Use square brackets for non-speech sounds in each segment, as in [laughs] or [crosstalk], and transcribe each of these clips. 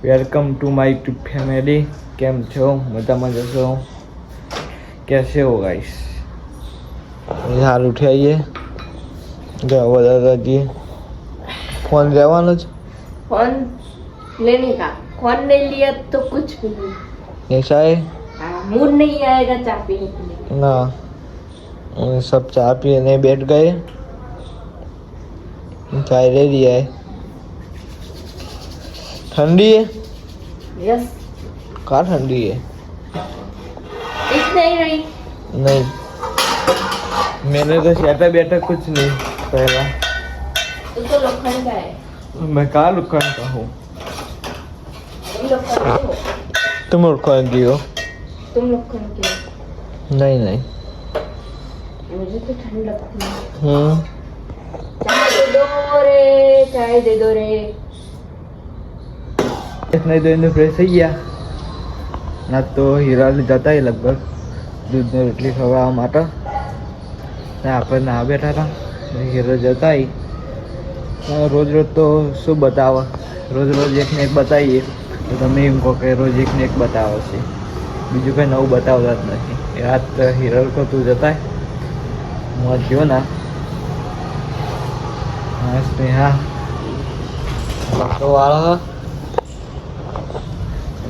welcome to my YouTube family કેમ છો મજામાં જશો कैसे हो गाइस હાલ ઉઠી આવીએ જો બધા જઈએ ફોન રહેવાનો જ फोन लेने का फोन नहीं लिया तो कुछ भी नहीं ऐसा है हाँ मूड नहीं आएगा चाय पीने के लिए ना ये सब चाय पीने बैठ गए चाय ले लिया है ठंडी है? यस कहाँ ठंडी है? इस नहीं रही नहीं। मैंने तो बैठा बैठा कुछ नहीं पहला। तू तो लोखंड का है। मैं कहाँ लुकन का हूँ? तुम लोखंड के हो? तुम हो? लोखंड के हो? नहीं नहीं। मुझे तो ठंड लगती है। हम्म चाय दे दो रे चाय दे दो रे। નહીં દઈને ફ્રેશ થઈ ગયા. ના તો હીરા લીધા લગભગ દૂધને રોટલી ખવડાવવા માટે. ને આપણે ના બેઠા હતા હીરો જતા રોજ રોજ તો શું બતાવે? રોજ રોજ એકને એક બતાવીએ. તો તમે એમ કહો કે રોજ એકને એક બતાવો છે. બીજું કંઈ નવું બતાવતા જ નથી. રાત હિરલ કો તું જતા હું આ ગયો ના. હા. સ્નેહા તો વાળા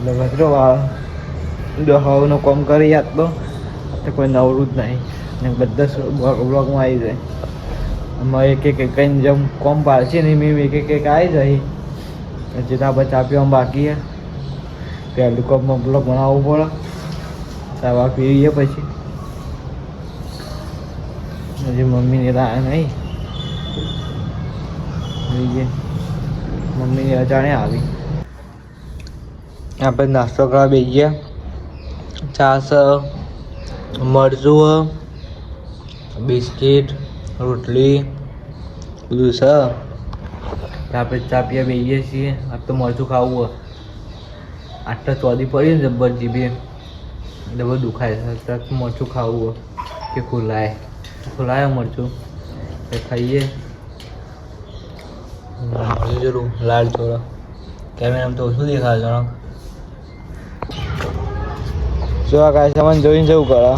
એટલે વાળો દહાવનું કામ કરી યાદ તો કોઈ નવરું જ નહીં. ને બધા બ્લોગમાં આવી જાય. એમાં એક એક એક કઈ જેમ કોમ પાડશે ને મેં એક એક એક આવી જાય. પછી તો આપણે ચા પીવામાં બાકી હે પહેલું કોમમાં બ્લોગ બનાવવું પડે. ત્યાં બાકી એ પછી. હજી મમ્મીને આવ્યા નહીં. મમ્મીની અજાણે આવી. આપણે નાસ્તો કરવા બેસી ગયા છાસ મરચું, બિસ્કિટ, રોટલી, બધું છે. આપણે ચા પીએ બેસીએ છીએ. આપ તો મરચું ખાવું હોય. આટલા ચોદી પડી ને જબ્બર જીભે. બધું દુખાય છે. મરચું ખાવું કે ખુલાય? ખુલાય મરચું. એ ખાઈએ. મરચું જરૂર લાલ થોડા કેમેરામાં તો ઓછું દેખાય જણા જો આ કાંઈ સામાન જોઈને જવું કરે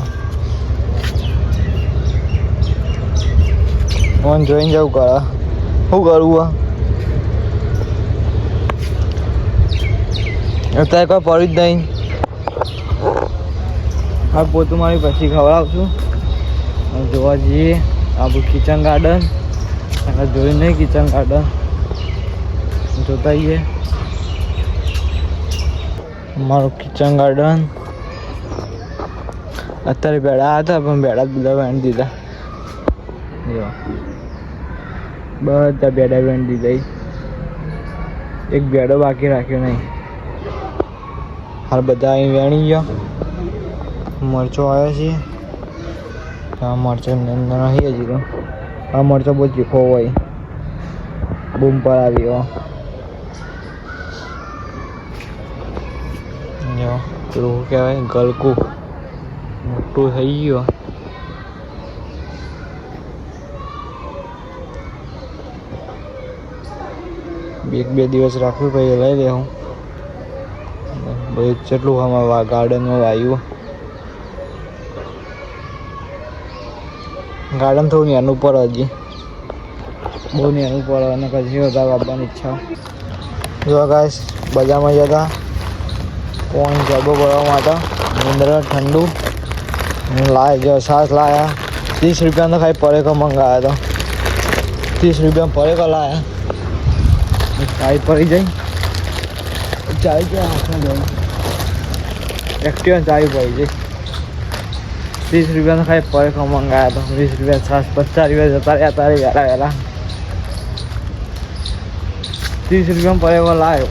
ફોન જોઈને જવું કરે શું કરવું અત્યારે કોઈ પડ્યું જ નહીં. હા, પોતું મારી પછી ખવડાવશું. જોવા જઈએ આપણું કિચન ગાર્ડન જોયું નહીં કિચન ગાર્ડન જોતા જઈએ મારું કિચન ગાર્ડન અત્યારે ભેડા હતા, પણ ભેડા બધા વેણ દીધા. બધા ભેડા વેણ દીધા એક ભેડો બાકી રાખ્યો નહીં. હાલ બધા અહીં વેણી ગયો. મરચો આવ્યો છે. આ મરચો અંદર નહીં હજી તો. આ મરચો બહુ ચીખો હોય. બૂમ પર આવ્યો જો, પેલું કહેવાય? ગલકું. મોટું થઈ ગયું એક બે દિવસ રાખવું પછી લઈ લેવું બધું જેટલું આમાં ગાર્ડનમાં વાયું ગાર્ડન થોડું નાનું પર હજી બહુ નાનું પર અને પછી વધારે વાપરવાની ઈચ્છા જો ગાઈસ બજારમાં જતા કોઈ જબો ભરવા માટે અંદર ઠંડુ લાય જો છાસ લાયા ત્રીસ રૂપિયાનો ખાલી પરેકો મંગાવ્યો હતો ત્રીસ રૂપિયા પરેકો લાયા ચાય પડી જાય ચાય ક્યાં હાથમાં જાય એક્ટિવા ચાય પડી જાય ત્રીસ રૂપિયાનો ખાલી પરેકો મંગાવ્યો હતો વીસ રૂપિયા છાસ પચાસ રૂપિયા જતા રહ્યા તારે વહેલા વહેલા ત્રીસ રૂપિયામાં પરેકો લાવ્યો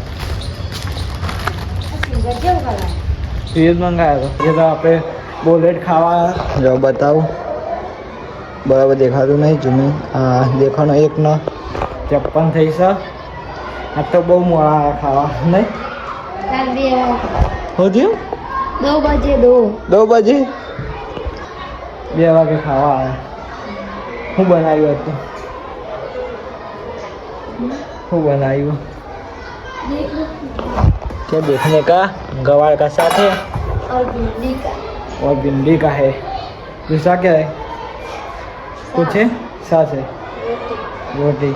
ફીર મંગાવ્યો હતો એ તો આપણે બોલેટ ખાવા જો બતાવું બરાબર દેખાતું નહીં જૂની હા દેખાનો એક ન ચોપ્પન થઈ છે આ તો બહુ મોડા આવ્યા ખાવા નહીં कर दिया શું થયું दो बजे दो દો બજે બે વાગે ખાવા આવ્યા શું બનાવ્યું હતું શું બનાવ્યું देख लो क्या देखने का गवार का साथ है और भिंडी का और भिंडी का है। दूसरा क्या है? कुछ है? साथ है। रोटी।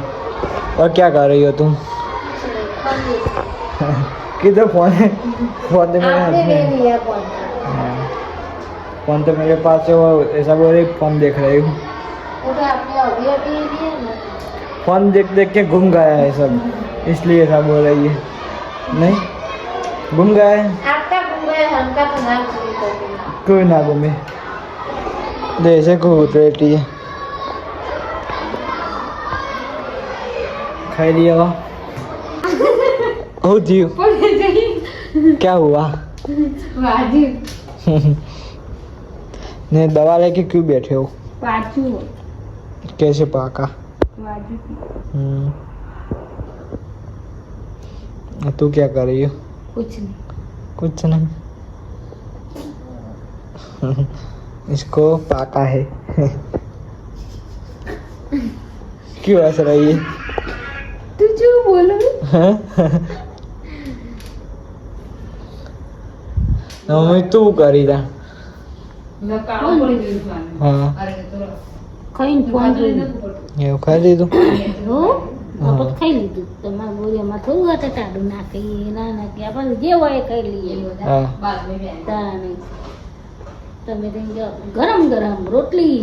और क्या कर रही हो तुम? [laughs] किधर फ़ोन है? फ़ोन तो मेरे हाथ में है। फ़ोन। तो मेरे पास है वो ऐसा बोल रही फ़ोन देख रही हूँ। तो फ़ोन देख देख के घूम गया है सब। इसलिए ऐसा बोल रही है। नहीं? घूम गया है? आपका घूम गया हमका तो कोई ना घूमे Hindi, siya ko है खाई लिया। [laughs] वा ओ जीव क्या हुआ? ने दवा लेके क्यों बैठे हो? कैसे पाका? हम्म। तू क्या कर रही हो? कुछ नहीं। कुछ नहीं। इसको पाका है क्यों हंस रही है तू जो बोलो મમ્મી તું કરી દા હા ખાઈને ફોન જોયું એવું ખાઈ લીધું હો હા. આપણે ખાઈ લીધું તમારા બોરિયામાં થોડું હતા ટાઢું નાખી ના નાખી આપણે જે હોય એ ખાઈ લઈએ હા તાને તમે ગરમ ગરમ રોટલી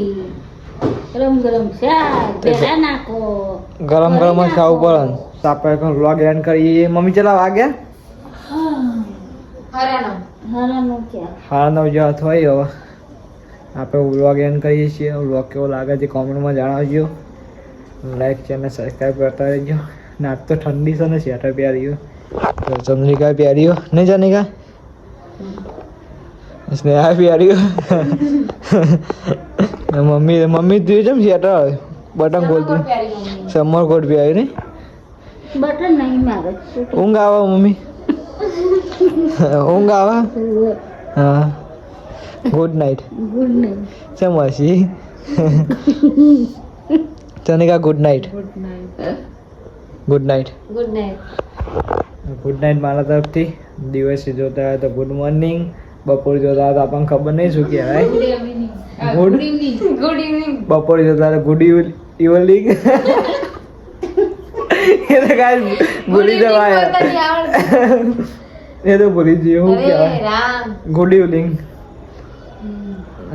ગરમ ગરમ શાક ભેળા નાખો ગરમ ગરમ જ ખાવું પડે. તો આપણે વ્લોગ એન્ડ કરીએ મમ્મી ચલા વાગ્યા હારાનો. નવ જેવા થઈ હવે. આપણે વ્લોગ એન્ડ કરીએ છીએ. વ્લોગ કેવો લાગે છે કોમેન્ટમાં જણાવજો. લાઈક ચેનલ સબસ્ક્રાઈબ કરતા રહેજો. ને આજ તો ઠંડી છે ને સ્વેટર પહેર્યું. તો ચંદ્રિકા પહેર્યું. નહીં ચંદ્રિકા સ્નેહા પહેર્યું ને મમ્મી મમ્મી તું જેમ સ્વેટર બટન ખોલતું સમર કોટ પહેર્યું નહીં બટર નહીં મારે ઊંઘ આવે મમ્મી ઊંઘ આવે હા ગુડ નાઇટ ગુડ નહીં ચમ હસી ચનિકા good night good night good night good night good night મારા તરફથી દિવસે જોતા હોય તો ગુડ મોર્નિંગ બપોર જોતા હોય તો આપણને ખબર નહીં શું કહેવાય. ગુડ ગુડ ઇવનિંગ બપોર જોતા હોય તો ગુડ ઇવનિંગ એ તો કાંઈ ભૂલી જવાય. એ તો ભૂલી જઈએ શું કહેવાય. રામ. ગુડ ઇવનિંગ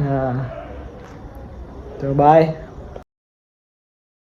હા. તો બાય